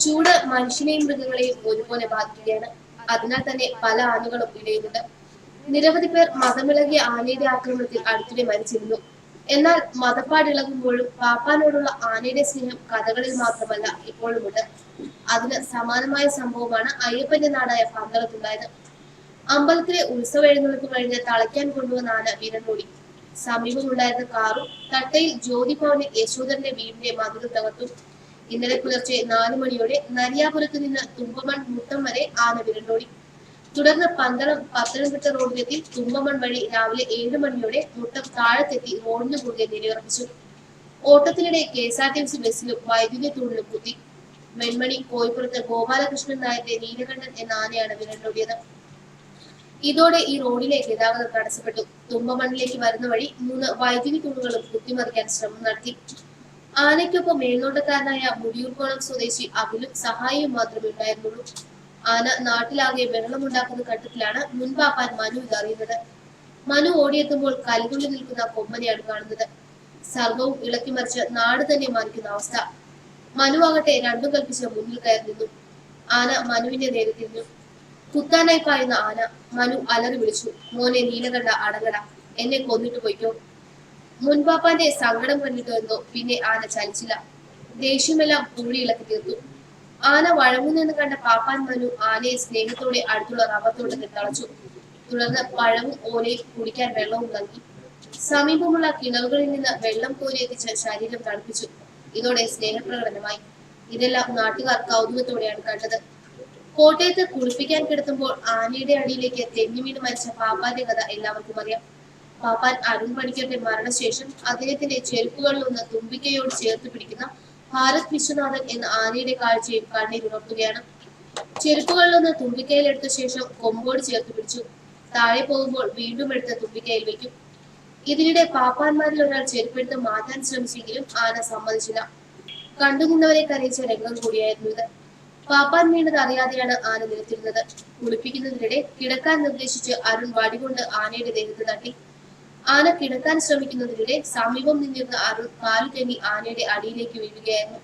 ചൂട് മനുഷ്യനെയും മൃഗങ്ങളെയും ഒരുപോലെ ബാധിക്കുകയാണ്. അതിനാൽ തന്നെ പല ആനകളും ഇടയുന്നുണ്ട് നിരവധി പേർ മതമിളകിയ ആനയുടെ ആക്രമണത്തിൽ അടുത്തിടെ മരിച്ചിരുന്നു. എന്നാൽ മതപ്പാടിളകുമ്പോഴും പാപ്പാനോടുള്ള ആനയുടെ സ്നേഹം കഥകളിൽ മാത്രമല്ല ഇപ്പോഴുമുണ്ട്. അതിന് സമാനമായ സംഭവമാണ് അയ്യപ്പന്റെ നാടായ പന്തളത്തുണ്ടായത്. അമ്പലത്തിലെ ഉത്സവ എഴുന്നള്ളിപ്പ് കഴിഞ്ഞ് തളയ്ക്കാൻ കൊണ്ടുവന്ന ആന വിരണ്ടോടി സമീപമുണ്ടായിരുന്ന കാറും തട്ടയിൽ ജ്യോതി ഭവനിൽ യശോധരന്റെ വീടിന്റെ മതിൽ ഇന്നലെ പുലർച്ചെ നാല് മണിയോടെ നരിയാപുരത്ത് നിന്ന് തുമ്പമൺ മുട്ടം വരെ ആന വിരണ്ടോടി തുടർന്ന് പന്തളം പത്തനംതിട്ട റോഡിലെത്തി തുമ്പമൺ വഴി രാവിലെ ഏഴ് മണിയോടെ മുട്ടം താഴത്തെത്തി റോഡിന് കുറുകെ നിലയുറപ്പിച്ചു. ഓട്ടത്തിനിടെ K S R T C ബസ്സിലും വൈദ്യുതി തൂണിലും കുത്തി. വെൺമണി കോയിപ്പുറത്ത് ഗോപാലകൃഷ്ണൻ നായരുടെ നീലകണ്ഠൻ എന്ന ആനയാണ് വിരണ്ടോടിയത് ഇതോടെ ഈ റോഡിലെ ഗതാഗതം തടസ്സപ്പെട്ടു. തുമ്പമണ്ണിലേക്ക് വരുന്ന വഴി മൂന്ന് വൈദ്യുതി തൂണുകളും കുത്തിമറിക്കാൻ ശ്രമം നടത്തി. ആനയ്ക്കൊപ്പം മേൽനോട്ടക്കാരനായ മുടിയൂർക്കോളം സ്വദേശി അഖിലും സഹായിയും മാത്രമേ ഉണ്ടായിരുന്നുള്ളൂ. ആന നാട്ടിലാകെ വെള്ളമുണ്ടാക്കുന്ന ഘട്ടത്തിലാണ് മുൻപാപ്പാൻ മനു ഇതറിയുന്നത് മനു ഓടിയെത്തുമ്പോൾ കലിതുള്ളി നിൽക്കുന്ന കൊമ്പനെയാണ് കാണുന്നത്. സർവവും ഇളക്കി മറിച്ച് നാട് തന്നെ മറിക്കുന്ന അവസ്ഥ. മനു ആകട്ടെ രണ്ടും കൽപ്പിച്ച് മുന്നിൽ കയറി നിന്നു. ആന മനുവിന്റെ നേരെ തിരിഞ്ഞു. കുത്താനായി പായുന്ന ആന മനു അലറി വിളിച്ചു. മോനെ നീലകണ്ട അടങ്ങട എന്നെ കൊന്നിട്ട് പൊയ്ക്കോ. മുൻപാപ്പാന്റെ സങ്കടം മുന്നിൽ തീർന്നു. പിന്നെ ആന ചലിച്ചില്ല. ദേഷ്യമെല്ലാം കൂടി ഇളക്കി തീർത്തു. ആന വഴങ്ങുന്നെന്ന് കണ്ട പാപ്പാൻ മനു ആനയെ സ്നേഹത്തോടെ അടുത്തുള്ള റവത്തോട്ടത്തിൽ തളച്ചു. തുടർന്ന് പഴവും ഓലയും കുടിക്കാൻ വെള്ളവും നൽകി. സമീപമുള്ള കിണറുകളിൽ നിന്ന് വെള്ളം കോരി എത്തിച്ച് ശരീരം തണുപ്പിച്ചു. ഇതോടെ സ്നേഹപ്രകടനമായി. ഇതെല്ലാം നാട്ടുകാർ കൗതുകത്തോടെയാണ് കണ്ടത്. കോട്ടയത്ത് കുളിപ്പിക്കാൻ കിടത്തുമ്പോൾ ആനയുടെ അടിയിലേക്ക് തെന്നിവീണ് മരിച്ച പാപ്പാന്റെ കഥ എല്ലാവർക്കും അറിയാം. പാപ്പാൻ അരുൺ പണിക്കരുടെ മരണശേഷം അദ്ദേഹത്തിന്റെ ചെരുപ്പുകളിലൊന്ന് തുമ്പിക്കയോട് ചേർത്ത് പിടിക്കുന്ന ഭാരത് വിശ്വനാഥൻ എന്ന ആനയുടെ കാഴ്ചയും കണ്ണീരുണർത്തുകയാണ് ചെരുപ്പുകളിലൊന്ന് തുമ്പിക്കയിലെടുത്ത ശേഷം കൊമ്പോട് ചേർത്ത് പിടിച്ചു. താഴെ പോകുമ്പോൾ വീണ്ടും എടുത്ത തുമ്പിക്കയിൽ വെക്കും ഇതിനിടെ പാപ്പാന്മാരിൽ ഒരാൾ ചെരുപ്പെടുത്ത് മാറ്റാൻ ശ്രമിച്ചെങ്കിലും ആന സമ്മതിച്ചില്ല. കണ്ടുനിന്നവരെ കരയിച്ച രംഗം കൂടിയായിരുന്നു ഇത്. പാപ്പാൻ വീണത് അറിയാതെയാണ് ആന നിലത്തിരുന്നത്. കുളിപ്പിക്കുന്നതിനിടെ കിടക്കാൻ നിർദ്ദേശിച്ച് അരുൺ വടികൊണ്ട് ആനയുടെ ദേഹത്ത് തട്ടി. ആന കിടക്കാൻ ശ്രമിക്കുന്നതിനിടെ സമീപം നിന്നിരുന്ന അരുൺ കാലു ആനയുടെ അടിയിലേക്ക് വീഴുകയായിരുന്നു.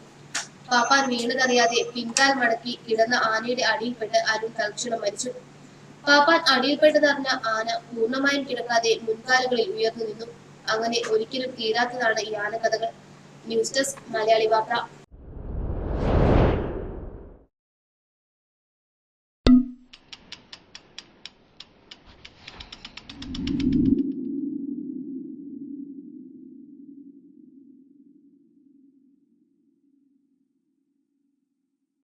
പാപ്പാൻ വീണതറിയാതെ പിൻകാൽ മടക്കി കിടന്ന ആനയുടെ അടിയിൽപ്പെട്ട് അരുൺ തൽക്ഷണം മരിച്ചു. പാപ്പാൻ അടിയിൽപ്പെട്ടതറിഞ്ഞ ആന പൂർണമായും കിടക്കാതെ മുൻകാലുകളിൽ ഉയർന്നു നിന്നു. അങ്ങനെ ഒരിക്കലും തീരാത്തതാണ് ഈ ആനക്കഥകൾ. ന്യൂസ് ഡെസ്ക് മലയാളി വാർത്ത.